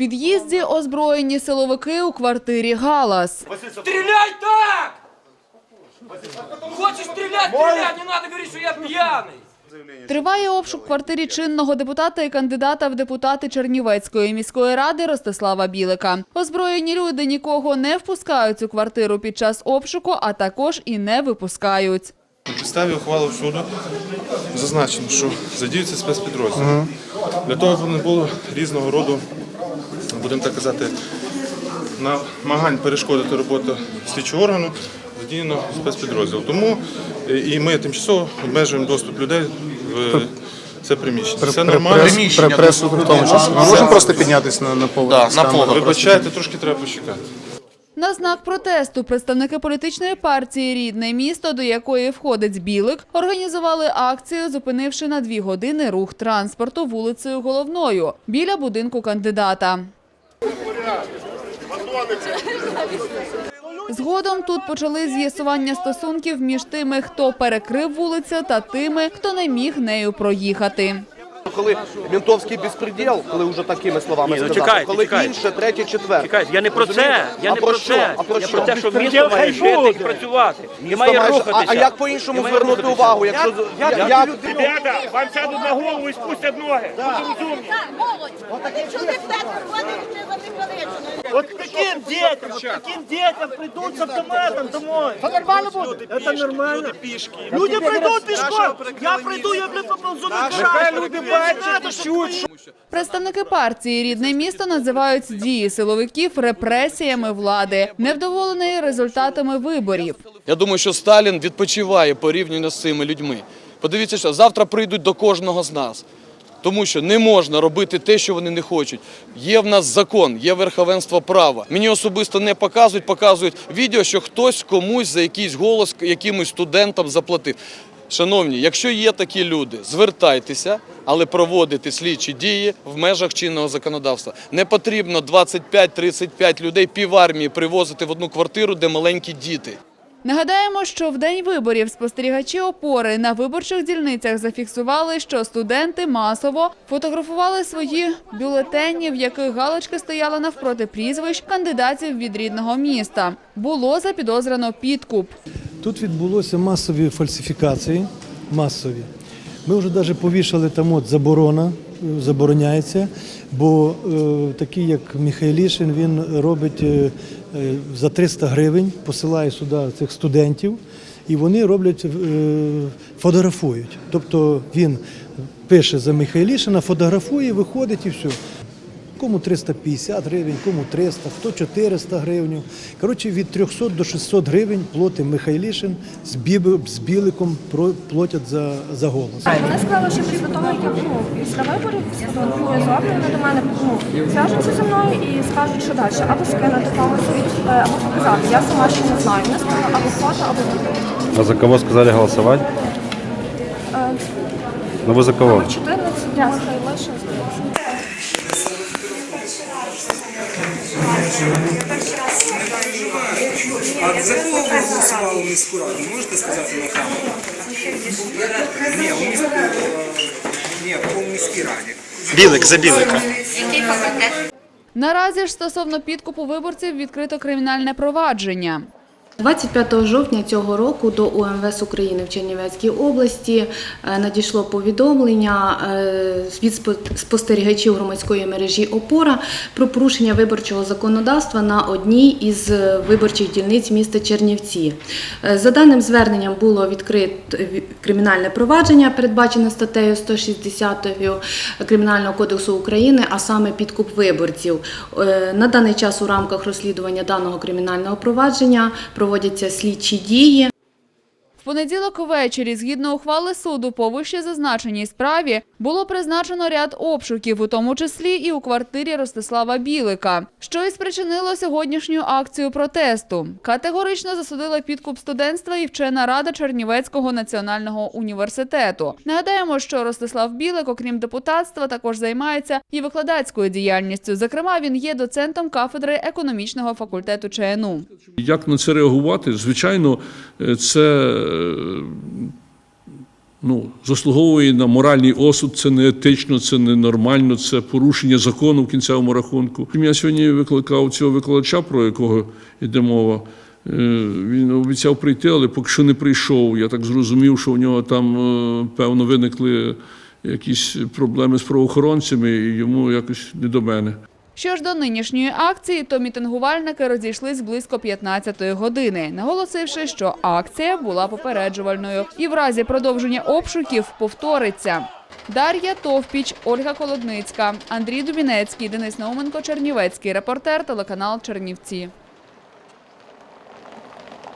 під'їзді озброєні силовики у квартирі Галас. Стреляй так! Хочешь стрелять, стреляй, не надо говорить, что я пьяный. Триває обшук квартирі чинного депутата і кандидата в депутати Чернівецької міської ради Ростислава Білика. Озброєні люди нікого не впускають у квартиру під час обшуку, а також і не випускають. На підставі ухвали суду зазначено, що задіються спецпідрозділи. Для того, щоб не було різного роду, будемо так казати, намагань перешкодити роботу слідчого органу, задіяно спецпідрозділ. Тому е, і ми тимчасово обмежуємо доступ людей в це приміщення. Це нормально. При пресу в тому числі. Ми можемо просто піднятися на, на поверх. на поверх. Вибачайте, трошки треба почекати. На знак протесту представники політичної партії Рідне місто, до якої входить Білик, організували акцію, зупинивши на дві години рух транспорту вулицею Головною біля будинку кандидата. Згодом тут почали з'ясування стосунків між тими, хто перекрив вулицю, та тими, хто не міг нею проїхати. Коли ментовський безпреділ, коли вже такими словами Ні, ну, сказати, чекайте, коли чекайте. інше, третє, четверте. Чекайте, я не про це, я А не про про що? це. А про Я що? про те, що місто має жити і працювати. І Місто має має- рухатися. А, а як по-іншому має звернути рухатися. увагу? Якщо як, як, Ребята, вам сядуть на голову і спустять ноги. Будьте розумні. Так, молодь. От таким дітям, от таким дітям прийдуть з автоматом домой. Це нормально буде? Це нормально. Люди пішки. Люди прийдуть пішком. Я прийду, я блин поползу на Нехай люди. Представники партії Рідне місто називають дії силовиків репресіями влади, невдоволені результатами виборів. Я думаю, що Сталін відпочиває порівняно з цими людьми. Подивіться, що завтра прийдуть до кожного з нас. Тому що не можна робити те, що вони не хочуть. Є в нас закон, є верховенство права. Мені особисто не показують, показують відео, що хтось комусь за якийсь голос якимось студентам заплатив. Шановні, якщо є такі люди, звертайтеся, але проводити слідчі дії в межах чинного законодавства. Не потрібно 25-35 людей півармії привозити в одну квартиру, де маленькі діти. Нагадаємо, що в день виборів спостерігачі опори на виборчих дільницях зафіксували, що студенти масово фотографували свої бюлетені, в яких галочки стояли навпроти прізвищ кандидатів від рідного міста. Було запідозрено підкуп. Тут відбулося масові фальсифікації, масові. Ми вже навіть повішали там от заборона, забороняється, бо е, такий, як Михайлішин, він робить е, е, за 300 гривень, посилає сюди цих студентів, і вони роблять, е, фотографують. Тобто він пише за Михайлішина, фотографує, виходить і все. Кому 350 гривень, кому 300, хто 400 гривень. Коротше, від 300 до 600 гривень платить Михайлішин з, біб, з біликом платять за, за голос. Вони сказали, що після того, як я ну, після виборів сфотографую зроблю, вони до мене ну, зв'яжуться зі мною і скажуть, що далі. Або скинути когось, е, або показати. Я сама ще не знаю. Вони сказали або фото, або відео. А за кого сказали голосовать? Е, Ну вы за кого? 14 я Михайлишин. А за кого ви голосували міську раду? Можете сказати на камеру? Ні, у міську... Ні, по міській раді. Білик за білика. Наразі ж стосовно підкупу виборців відкрито кримінальне провадження. 25 жовтня цього року до УМВС України в Чернівецькій області е, надійшло повідомлення е, від спостерігачів громадської мережі ОПОРА про порушення виборчого законодавства на одній із е, виборчих дільниць міста Чернівці. За даним зверненням було відкрито ві- кримінальне провадження, передбачене статтею 160 Кримінального кодексу України, а саме підкуп виборців. На даний час у рамках розслідування даного кримінального провадження проводяться слідчі дії. В понеділок увечері, згідно ухвали суду по вище зазначеній справі, було призначено ряд обшуків, у тому числі і у квартирі Ростислава Білика, що і спричинило сьогоднішню акцію протесту. Категорично засудила підкуп студентства і вчена рада Чернівецького національного університету. Нагадаємо, що Ростислав Білик, окрім депутатства, також займається і викладацькою діяльністю. Зокрема, він є доцентом кафедри економічного факультету ЧНУ. Як на це реагувати? Звичайно, е, це е, ну, заслуговує на моральний осуд, це не етично, це не нормально, це порушення закону в кінцевому рахунку. Я сьогодні викликав цього викладача, про якого йде мова. Е, Він обіцяв прийти, але поки що не прийшов. Я так зрозумів, що у нього там, е, певно, виникли якісь проблеми з правоохоронцями, і йому якось не до мене. Що ж до нинішньої акції, то мітингувальники розійшлись близько 15-ї години, наголосивши, що акція була попереджувальною і в разі продовження обшуків повториться. Дар'я Товпіч, Ольга Колодницька, Андрій Дубінецький, Денис Науменко, Чернівецький, репортер, телеканал Чернівці.